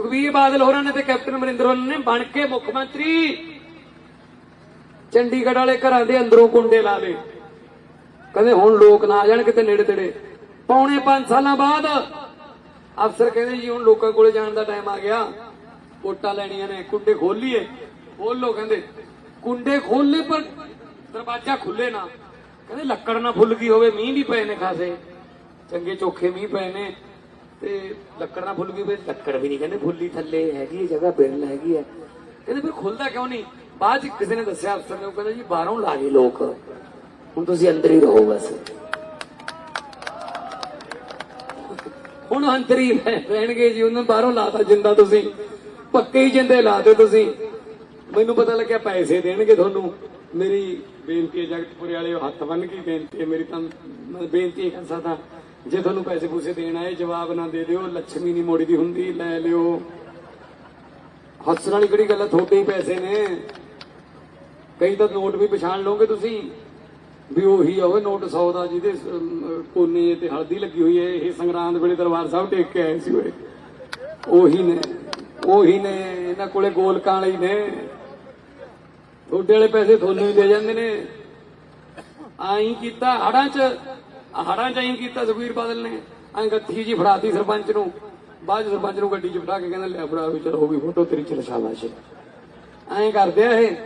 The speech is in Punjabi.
ਸੁਖਬੀਰ ਬਾਦਲ ਹੋਰਾਂ ਨੇ ਤੇ ਕੈਪਟਨ ਅਮਰਿੰਦਰ ਹੋਰਾਂ ਨੇ ਬਣ ਕੇ ਮੁੱਖ ਮੰਤਰੀ। ਚੰਡੀਗੜ੍ਹ ਵਾਲੇ ਘਰਾਂ ਦੇ ਅੰਦਰੋਂ ਕੁੰਡੇ ਲਾ ਕਹਿੰਦੇ ਹੁਣ ਲੋਕ ਨਾ ਆ ਜਾਣ ਕਿਤੇ ਨੇੜੇ ਤੇੜੇ। ਪੌਣੇ 5 ਸਾਲਾਂ ਬਾਅਦ ਅਫਸਰ ਕਹਿੰਦੇ ਜੀ ਹੁਣ ਲੋਕਾਂ ਕੋਲੇ ਜਾਣ ਦਾ ਟਾਈਮ ਆ ਗਿਆ। ਵੋਟਾਂ ਲੈਣੀਆਂ ਨੇ, ਕੁੰਡੇ ਖੋਲੀਏ ਖੋਲ ਲੋ ਕਹਿੰਦੇ। ਕੁੰਡੇ ਖੋਲੇ ਪਰ ਦਰਵਾਜ਼ਾ ਖੁੱਲੇ ਨਾ। ਕਹਿੰਦੇ ਲੱਕੜ ਨਾ ਫੁੱਲ ਗਈ ਹੋਵੇ, ਮੀਂਹ ਵੀ ਪਏ ਨੇ ਖਾਸੇ। ਚੰਗੇ ਚੋਖੇ ਮੀਂਹ ਪਏ ਨੇ। ਤੇ ਲੱਕੜ ਨਾ ਫੁੱਲ ਗਈ ਹੋਵੇ ਲੱਕੜ ਵੀ ਨਹੀਂ ਕਹਿੰਦੇ, ਫੁੱਲੀ ਥੱਲੇ ਹੈਗੀ ਜਗ੍ਹਾ ਬਿਰਲ ਹੈਗੀ ਹੈ। ਕਹਿੰਦੇ ਫਿਰ ਖੁੱਲਦਾ ਕਿਉਂ ਨਹੀਂ? ਬਾਅਦ ਚ ਕਿਸੇ ਨੇ ਦੱਸਿਆ ਅਫਸਰ ਨੇ, ਉਹ ਕਹਿੰਦਾ ਜੀ ਬਾਹਰੋਂ ਲਾ ਗਏ ਲੋਕ। ਹੁਣ ਤੁਸੀਂ ਅੰਦਰ ਹੀ ਰਹੋ ਬਸ। ਹੁਣ ਅੰਦਰ ਹੀ ਰਹਿਣਗੇ ਜੀ, ਉਹਨੂੰ ਬਾਹਰੋਂ ਲਾਤਾ ਜਿੰਦਾ ਤੁਸੀਂ। ਪੱਕੇ ਹੀ ਜਿੰਦੇ ਲਾਤੇ ਤੁਸੀਂ। ਮੈਨੂੰ ਪਤਾ ਲੱਗਿਆ ਪੈਸੇ ਦੇਣਗੇ ਤੁਹਾਨੂੰ। ਮੇਰੀ ਬੇਨਤੀ ਹੈ ਜਗਤਪੁਰੇ ਵਾਲੇ ਹੱਥ ਬੰਨ ਕੇ ਬੇਨਤੀ ਹੈ, ਮੇਰੀ ਤਾਂ ਬੇਨਤੀ ਇਹ ਕਰ ਸਕਦਾ ਜੇ ਤੁਹਾਨੂੰ ਪੈਸੇ ਪੂਸੇ ਦੇਣ ਆਏ, ਜਵਾਬ ਨਾ ਦੇ ਦਿਓ, ਲੱਛਮੀ ਨਹੀਂ ਮੋੜੀ ਦੀ ਹੁੰਦੀ, ਲੈ ਲਿਓ। ਹੱਸਣ ਵਾਲੀ ਕਿਹੜੀ ਗੱਲ ਹੈ ਤੁਹਾਡੇ ਹੀ ਪੈਸੇ ਨੇ। ਕਈ ਤਾਂ ਨੋਟ ਵੀ ਪਛਾਣ ਲਓਗੇ ਤੁਸੀਂ। ਵੀ ਉਹੀ ਆ ਨੋਟ 100 ਦਾ ਜਿਹਦੇ ਕੋਨੇ ਤੇ ਹਲਦੀ ਲੱਗੀ ਹੋਈ ਹੈ, ਇਹ ਸੰਗਰਾਂਦ ਵੇਲੇ ਦਰਬਾਰ ਸਾਹਿਬ ਟੇਕ ਕੇ ਆਏ ਸੀ, ਓਏ। ਉਹੀ ਨੇ ਉਹੀ ਨੇ, ਇਹਨਾਂ ਕੋਲੇ ਗੋਲਕਾਂ ਵਾਲੇ ਨੇ। ਤੁਹਾਡੇ ਵਾਲੇ ਪੈਸੇ ਤੁਹਾਨੂੰ ਹੀ ਦੇ ਜਾਂਦੇ ਨੇ। ਆਈ ਕੀਤਾ ਹੜਾਂ 'ਚ। ਹੜਾਂ 'ਚ ਕੀਤਾ ਸੁਖਵੀਰ ਬਾਦਲ ਨੇ। ਐਂ ਗੱਥੀ ਜੀ ਫੜਾਤੀ ਸਰਪੰਚ ਨੂੰ। ਬਾਅਦ 'ਚ ਸਰਪੰਚ ਨੂੰ ਗੱਡੀ 'ਚ ਬਿਠਾ ਕੇ ਕਹਿੰਦਾ, ਲੈ ਫੜਾ ਵੀ ਚਲੋ ਹੋ ਗਈ ਫੋਟੋ ਤੇਰੀ ਚਲ ਸ਼ਾਬਾਸ਼ ਐਂ ਕਰਦੇ ਆ ਇਹ।